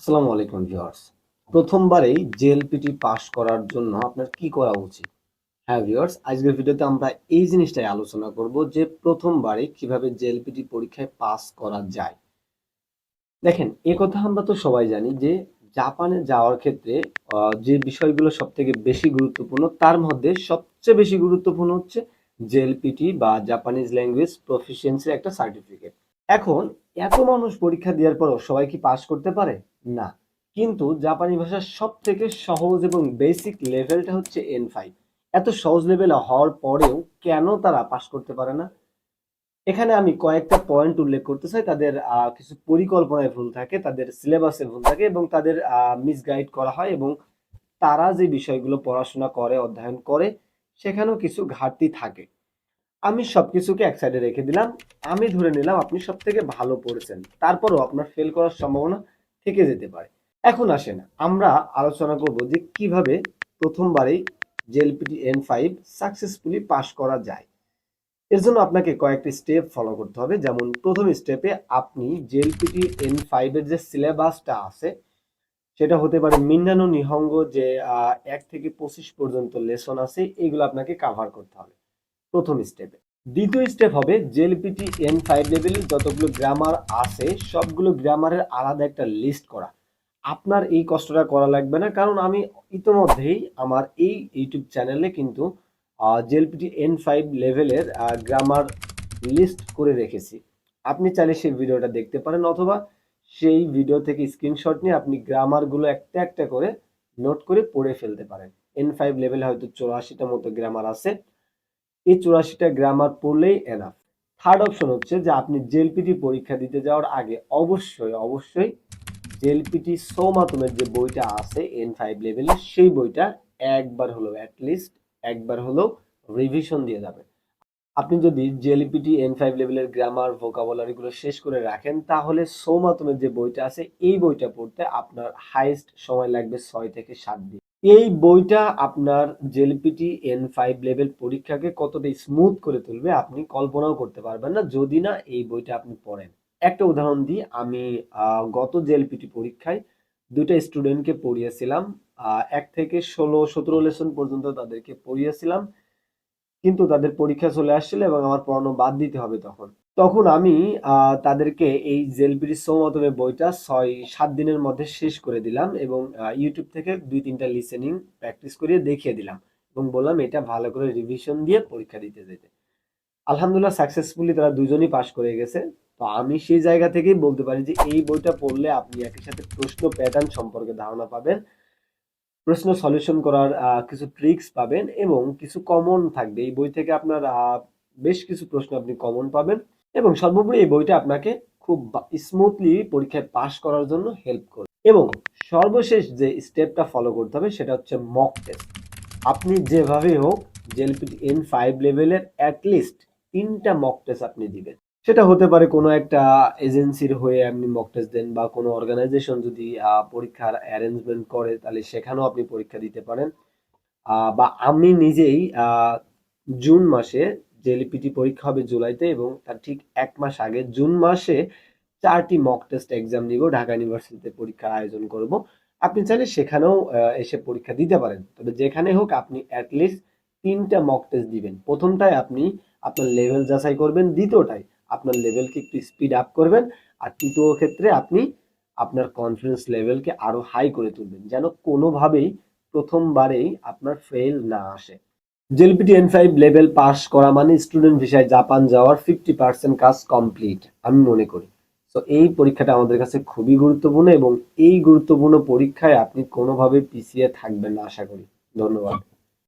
আসসালামু আলাইকুম viewers. প্রথমবারেই JLPT pass করার জন্য আপনার কি করা উচিত? হ্যাঁ ভিউয়ার্স, আজকের ভিডিওতে আমরা এই জিনিসটাই আলোচনা করব যে প্রথমবারে কীভাবে জেএলপিটি পরীক্ষায় পাস করা যায়। দেখেন, এ কথা আমরা তো সবাই জানি যে জাপানে যাওয়ার ক্ষেত্রে যে বিষয়গুলো সব থেকে বেশি গুরুত্বপূর্ণ, তার মধ্যে সবচেয়ে বেশি গুরুত্বপূর্ণ হচ্ছে জেএলপিটি বা জাপানিজ ল্যাঙ্গুয়েজ প্রফিসিয়েন্সির একটা সার্টিফিকেট এখন এত মানুষ পরীক্ষা দেওয়ার পরও সবাই কি পাস করতে পারে? না। কিন্তু জাপানি ভাষার সব থেকে সহজ এবং বেসিক লেভেলটা হচ্ছে এন ফাইভ এত সহজ লেভেল হওয়ার পরেও কেন তারা পাস করতে পারে না? এখানে আমি কয়েকটা পয়েন্ট উল্লেখ করতে চাই। তাদের কিছু পরিকল্পনায় ভুল থাকে, তাদের সিলেবাসে ভুল থাকে এবং তাদের মিসগাইড করা হয় এবং তারা যে বিষয়গুলো পড়াশোনা করে, অধ্যয়ন করে, সেখানেও কিছু ঘাটতি থাকে। আমি সব কিছুকে এক সাইডে রেখে দিলাম। আমি ধরে নিলাম আপনি সব থেকে ভালো পড়েছেন। তারপরও আপনার ফেল করার সম্ভাবনা থেকে যেতে পারে। এখন আসেন, আমরা আলোচনা করব যে কীভাবে প্রথমবারেই JLPT N five successfully pass করা যায়। এর জন্য আপনাকে কয়েকটি স্টেপ ফলো করতে হবে। যেমন, প্রথম স্টেপে আপনি জেএলপিটি এন ফাইভের যে সিলেবাসটা আছে, সেটা হতে পারে মিন্নানো নিহঙ্গ যে এক থেকে পঁচিশ পর্যন্ত লেসন আছে, এগুলো আপনাকে কাভার করতে হবে। প্রথম স্টেপে দ্বিতীয় স্টেপ হবে জেএলপিটি এন ফাইভ লেভেলের যতগুলো গ্রামার আছে, সবগুলো গ্রামারের আলাদা একটা লিস্ট করা। আপনার এই কষ্টটা করা লাগবে না, কারণ আমি ইতোমধ্যেই আমার এই ইউটিউব চ্যানেলে কিন্তু জেলপিটি এন ফাইভ লেভেলের গ্রামার লিস্ট করে রেখেছি। আপনি চাইলে সেই ভিডিওটা দেখতে পারেন, অথবা সেই ভিডিও থেকে স্ক্রিনশট নিয়ে আপনি গ্রামারগুলো একটা একটা করে নোট করে পড়ে ফেলতে পারেন। এন ফাইভ লেভেলে হয়তো চৌরাশিটা মতো গ্রামার আছে এই চুরাশিটা গ্রামার পড়লেই এনাফ থার্ড অপশন হচ্ছে যে আপনি জেএলপিটি পরীক্ষা দিতে যাওয়ার আগে অবশ্যই অবশ্যই জেএলপিটি সৌমাতমের যে বইটা আছে এন ফাইভ লেভেলের সেই বইটা একবার হলেও অ্যাটলিস্ট একবার হলেও রিভিশন দিয়ে যাবেন আপনি যদি জেএলপিটি এন ফাইভ লেভেলের গ্রামার ভোকাবুলারি গুলো শেষ করে রাখেন, তাহলে সৌমাতমের যে বইটা আছে, এই বইটা পড়তে আপনার হাইস্ট সময় লাগবে ছয় থেকে সাত দিন। এই বইটা আপনার জেলপিটি এন ফাইভ লেভেল পরীক্ষাকে কতটা স্মুথ করে তুলবে আপনি কল্পনাও করতে পারবেন না, যদি না এই বইটা আপনি পড়েন। একটা উদাহরণ দিই, আমি গত জেলপিটি পরীক্ষায় দুইটা স্টুডেন্টকে পড়িয়েছিলাম এক থেকে ষোলো, সতেরো লেসন পর্যন্ত তাদেরকে পড়িয়েছিলাম, কিন্তু তাদের পরীক্ষা চলে আসছিল এবং আমার পড়ানো বাদ দিতে হবে তখন। তখন আমি তাদেরকে এই জেলপিটি সৌমতমে বইটা ছয়, সাত দিনের মধ্যে শেষ করে দিলাম এবং ইউটিউব থেকে দুই, তিনটা লিসেনিং প্র্যাকটিস করিয়ে দেখিয়ে দিলাম এবং বললাম এটা ভালো করে রিভিশন দিয়ে পরীক্ষা দিতে যেতে। আলহামদুলিল্লাহ সাকসেসফুলি তারা দুজনই পাশ করে গেছে। তো আমি সেই জায়গা থেকেই বলতে পারি যে এই বইটা পড়লে আপনি একই সাথে প্রশ্ন প্যাটার্ন সম্পর্কে ধারণা পাবেন, প্রশ্ন সলিউশন করার কিছু ট্রিক্স পাবেন এবং কিছু কমন থাকবে। এই বই থেকে আপনার বেশ কিছু প্রশ্ন আপনি কমন পাবেন। এবং সর্বোপরি এই বইটা আপনাকে খুব স্মুথলি পরীক্ষায় পাশ করার জন্য হেল্প করবে। এবং সর্বশেষ যে স্টেপটা ফলো করতে হবে সেটা হচ্ছে মক টেস্ট আপনি যেভাবে হোক জেলপিটি এন ফাইভ লেভেলের অ্যাটলিস্ট তিনটা মক টেস্ট আপনি দিবেন। সেটা হতে পারে কোনো একটা এজেন্সির হয়ে আপনি মক টেস্ট দেন বা কোনো অর্গানাইজেশন যদি পরীক্ষার অ্যারেঞ্জমেন্ট করে, তাহলে সেখানেও আপনি পরীক্ষা দিতে পারেন। বা আমি নিজেই জুন মাসে জেলিপিটি পরীক্ষা হবে জুলাইতে এবং তার ঠিক এক মাস আগে, জুন মাসে চারটি মক টেস্ট এক্সাম নিব, ঢাকা ইউনিভার্সিটিতে পরীক্ষার আয়োজন করব। আপনি চাইলে সেখানেও এসে পরীক্ষা দিতে পারেন। তবে যেখানে হোক আপনি অ্যাটলিস্ট তিনটা মক টেস্ট দিবেন। প্রথমটায় আপনি আপনার লেভেল যাচাই করবেন, দ্বিতীয়টায় আপনার লেভেলকে একটু স্পিড আপ করবেন আর তৃতীয় ক্ষেত্রে আপনি আপনার কনফিডেন্স লেভেলকে আরও হাই করে তুলবেন, যেন কোনোভাবেই প্রথমবারেই আপনার ফেল না আসে। JLPT N five level pass করা মানে স্টুডেন্ট ভিসায় জাপান যাওয়ার ফিফটি পার্সেন্ট কাজ কমপ্লিট আমি মনে করি। তো এই পরীক্ষাটা আমাদের কাছে খুবই গুরুত্বপূর্ণ এবং এই গুরুত্বপূর্ণ পরীক্ষায় আপনি কোনোভাবে পিছিয়ে থাকবেন না, আশা করি। ধন্যবাদ।